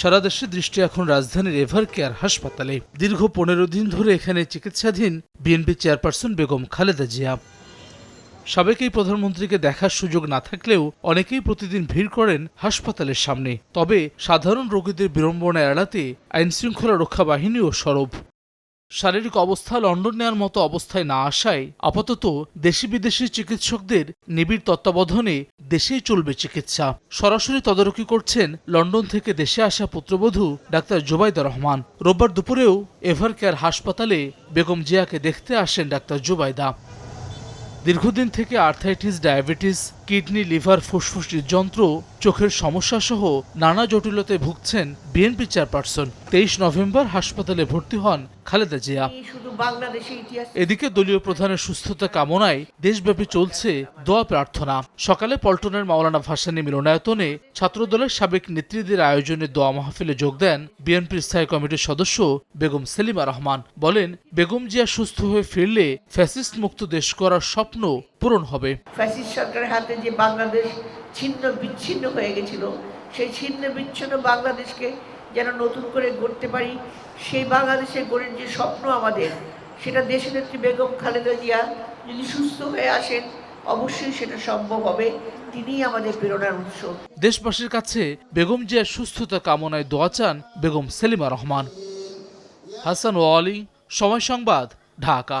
সারা দেশে দৃষ্টি এখন রাজধানীর এভার কেয়ার হাসপাতালে। দীর্ঘ পনেরো দিন ধরে এখানে চিকিৎসাধীন বিএনপি চেয়ারপারসন বেগম খালেদা জিয়া। সাবেক এই প্রধানমন্ত্রীকে দেখার সুযোগ না থাকলেও অনেকেই প্রতিদিন ভিড় করেন হাসপাতালের সামনে। তবে সাধারণ রোগীদের বিড়ম্বনা এড়াতে আইনশৃঙ্খলা রক্ষা বাহিনীও সরব। শারীরিক অবস্থা লন্ডন নেওয়ার মতো অবস্থায় না আসায় আপাতত দেশি বিদেশি চিকিৎসকদের নিবিড় তত্ত্বাবধানে দেশেই চলবে চিকিৎসা। সরাসরি তদারকি করছেন লন্ডন থেকে দেশে আসা পুত্রবধূ ডাক্তার জুবাইদা রহমান। রোববার দুপুরেও এভার কেয়ার হাসপাতালে বেগম জিয়াকে দেখতে আসেন ডাক্তার জুবাইদা। দীর্ঘদিন থেকে আর্থাইটিস, ডায়াবেটিস, কিডনি, লিভার ফুসফুস হৃদযন্ত্র চোখের সমস্যা সহ নানা জটিলতায় ভুগছেন বিএনপি চেয়ারপারসন। তেইশ নভেম্বর হাসপাতালে ভর্তি হন খালেদা জিয়া। এদিকে দলীয় প্রধানের সুস্থতা কামনায় দেশব্যাপী চলছে দোয়া প্রার্থনা। সকালে পল্টনের মাওলানা ভাসানী মিলনায়তনে ছাত্রদলের সাবেক নেত্রীদের আয়োজনে দোয়া মাহফিলে যোগ দেন বিএনপির স্থায়ী কমিটির সদস্য বেগম সেলিমা রহমান। বলেন বেগম জিয়া সুস্থ হয়ে ফিরলে ফ্যাসিস্ট মুক্ত দেশ করার স্বপ্ন পূরণ হবে। ফ্যাসিস্ট সরকারের হাতে যে বাংলাদেশ ছিন্ন বিচ্ছিন্ন হয়ে গেছিল। সেই ছিন্ন বিচ্ছিন্ন বাংলাদেশকে যেন নতুন করে গড়তে পারি, সেই বাংলাদেশে গড়ের যে স্বপ্ন আমাদের, সেটা দেশনেত্রী বেগম খালেদা জিয়া যদি সুস্থ হয়ে আসেন, অবশ্যই সেটা সম্ভব হবে। তিনিই আমাদের প্রেরণার উৎস। দেশবাসীর কাছে বেগম জিয়ার সুস্থতা কামনায় দোয়া চান বেগম সেলিমা রহমান। হাসান ওয়ালি, সময় সংবাদ, ঢাকা।